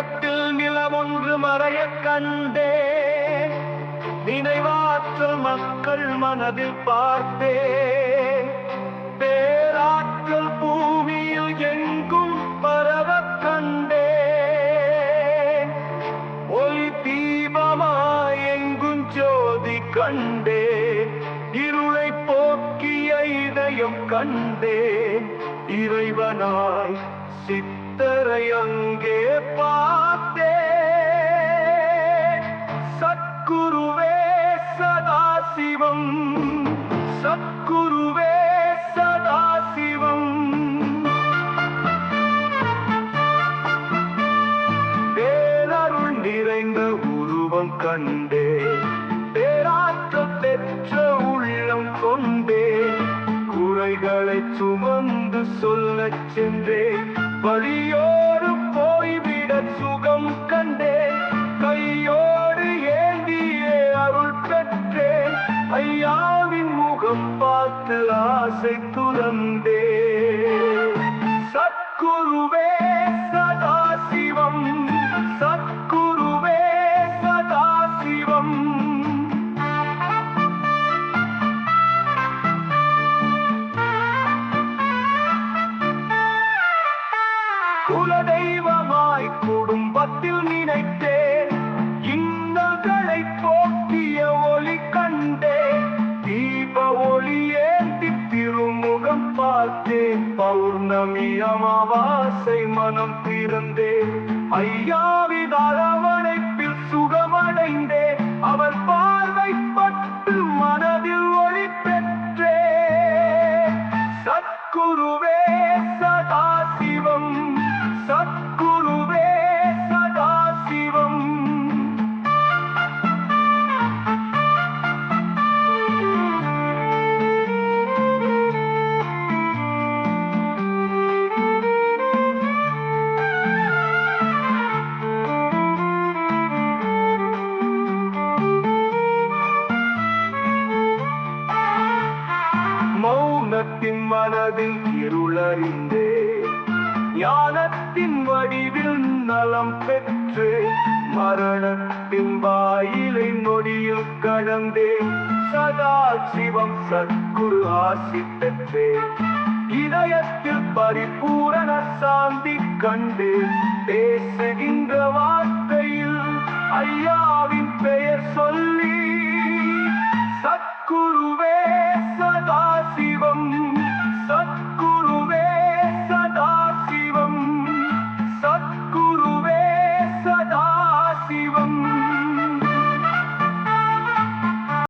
மேகத்தில் நிலவொன்று மறைய கண்டே. நினைவாற்றல் மக்கள் மனதில் பார்த்தே. பேராற்றல் பூமியில் எங்கும் பரவ கண்டே. ஒளி தீபமாய் எங்கும் ஜோதி கண்டே. இருளை போக்கி இதயம் கண்டே இறைவனாய் சித்தரை அங்கே பார்த்தே. சத்குருவே சதாசிவம் சத்குருவே சதாசிவம். பேரருள் நிறைந்த உருவம் கண்டே குறைகளை சுமந்து சொல்ல சென்றேன். வழியோடு போய்விட சுகம் கண்டேன். கையோடு ஏந்தியே அருள் பெற்றேன். ஐயாவின் முகம் பார்த்து ஆசை துறந்தே சத்குருவே பார்த்தேன் பௌர்ணமி அமாவாசை மனம் திறந்தேன் ஐயாவின் அரவணைப்பில் சுகமடைந்தேன் அவர் பார்வை பட்டு மனதில் ஒளி பெற்றே. சத்குருவே சதாசிவம் மனதில் இருளறிந்தே. ஞானத்தின் வடிவில் நலம் பெற்று மரணத்தின் வாயிலை நொடியில் கடந்தே. சதா சிவம் சத்குரு ஆசி பெற்றே. இதயத்தில் பரிபூரண சாந்தி கண்டு. பேசுகின்ற வார்த்தையில் ஐயாவின் பெயர் சொல்லி சத்குருவே சதாசிவம்